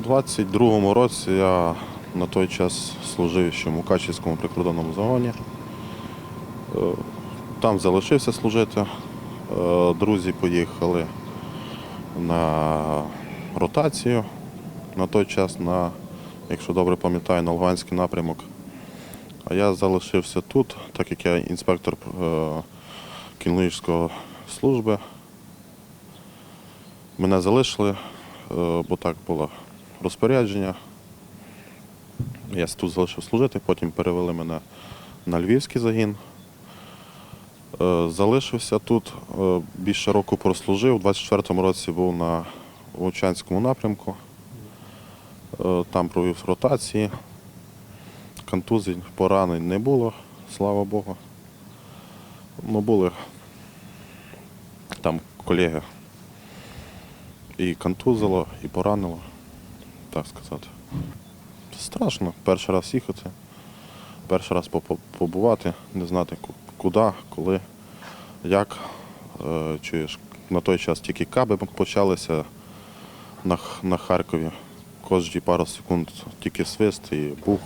22-му році я на той час служив ще в Мукачівському прикордонному загоні. Е, Там залишився служити. Е, Друзі поїхали на ротацію на той час, на, якщо добре пам'ятаю, на Луганський напрямок. А я залишився тут, так як я інспектор е, кінологічної служби. Мене залишили, бо так було розпорядження. Я тут залишив служити, потім перевели мене на Львівський загін. Е, Залишився тут, е, більше року прослужив. У 24-му році був на Вовчанському напрямку. Е, Там провів ротації. Контузій, поранень не було, слава Богу. Ну, були там колеги і контузило, і поранило, так сказати. Страшно перший раз їхати, перший раз побувати, не знати куди, коли, як. Е, Чуєш, на той час тільки каби почалися на, на Харкові. Кожні пару секунд тільки свист і бух.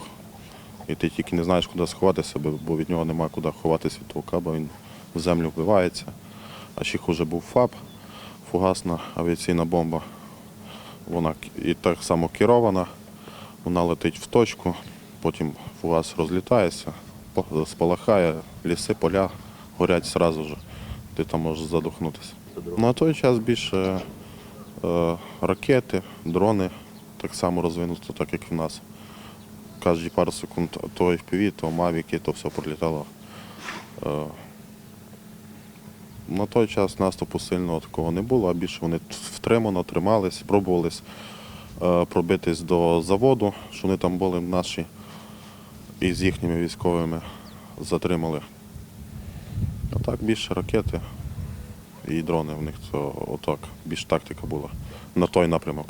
І ти тільки не знаєш, куди сховатися, бо- від нього немає куди ховатися від того каба, він в землю вбивається. А ще хуже був ФАБ, фугасна авіаційна бомба. Вона і так само керована, вона летить в точку, потім фугас розлітається, спалахає, ліси, поля горять одразу ж. Ти там можеш задохнутися. На той час більше е, ракети, дрони так само розвинуто, так як і в нас. Кожні пару секунд то FPV, то мавіки, то все пролітало. Е, на той час наступу сильного такого не було, а більше вони втримано тримались, пробувались е, пробитись до заводу, що вони там були наші, і з їхніми військовими затримали. А так більше ракети і дрони в них то отак, більш тактика була на той напрямок.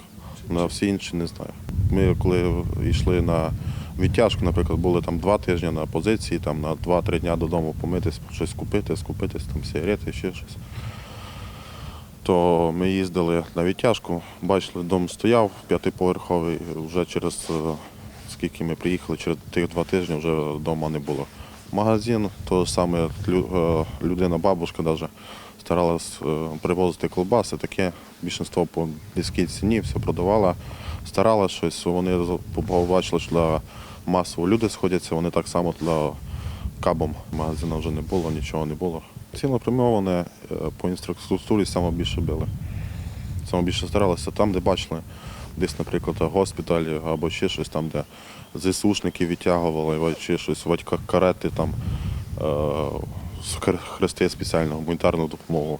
На всі інші не знаю. Ми коли йшли на відтяжку, наприклад, були там два тижні на позиції, там на 2-3 дня додому помитись, щось купити, скупитись, там сигарети, ще щось. То ми їздили на відтяжку, бачили, дом стояв п'ятиповерховий, вже через е, скільки ми приїхали, через тих два тижні вже вдома не було. Магазин, то саме е, людина, бабушка навіть старалась е, привозити колбаси, таке більшинство по низькій ціні, все продавала, старалась щось. Вони побачили, що масово люди сходяться, вони так само для кабом магазину вже не було, нічого не було. Цілопрямоване е, по інфраструктурі саме більше били. Саме більше старалися там, де бачили, десь, наприклад, госпіталь або ще щось там, де ЗСУшники відтягували, ще щось, батька карети там, е, хрести спеціальну гуманітарну допомогу.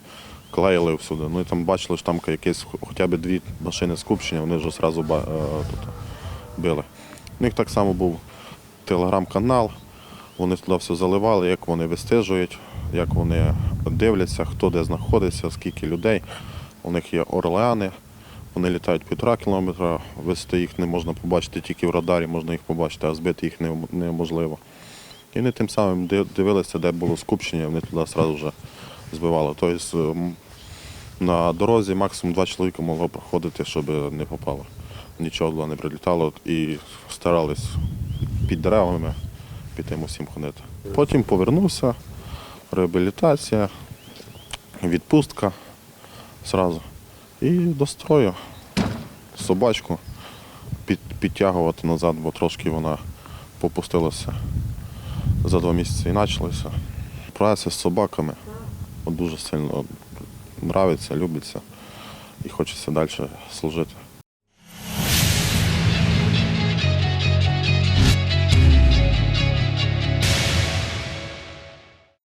Клеїли всюди. Ну і там бачили, що там якесь хоча б дві машини скупчення, вони вже одразу тут били. У них так само був телеграм-канал, вони туди все заливали, як вони вистежують, як вони дивляться, хто де знаходиться, скільки людей. У них є орлеани, вони літають півтора кілометра, висоти їх не можна побачити тільки в радарі, можна їх побачити, а збити їх неможливо. І вони тим самим дивилися, де було скупчення, вони туди одразу вже збивали. Тобто на дорозі максимум два чоловіка могло проходити, щоб не попало. Нічого не прилітало і старались під деревами під тим усім ходити. Потім повернувся, реабілітація, відпустка зразу. І до строю собачку під, підтягувати назад, бо трошки вона попустилася за два місяці і почалося. Праця з собаками дуже сильно нравиться, любиться і хочеться далі служити.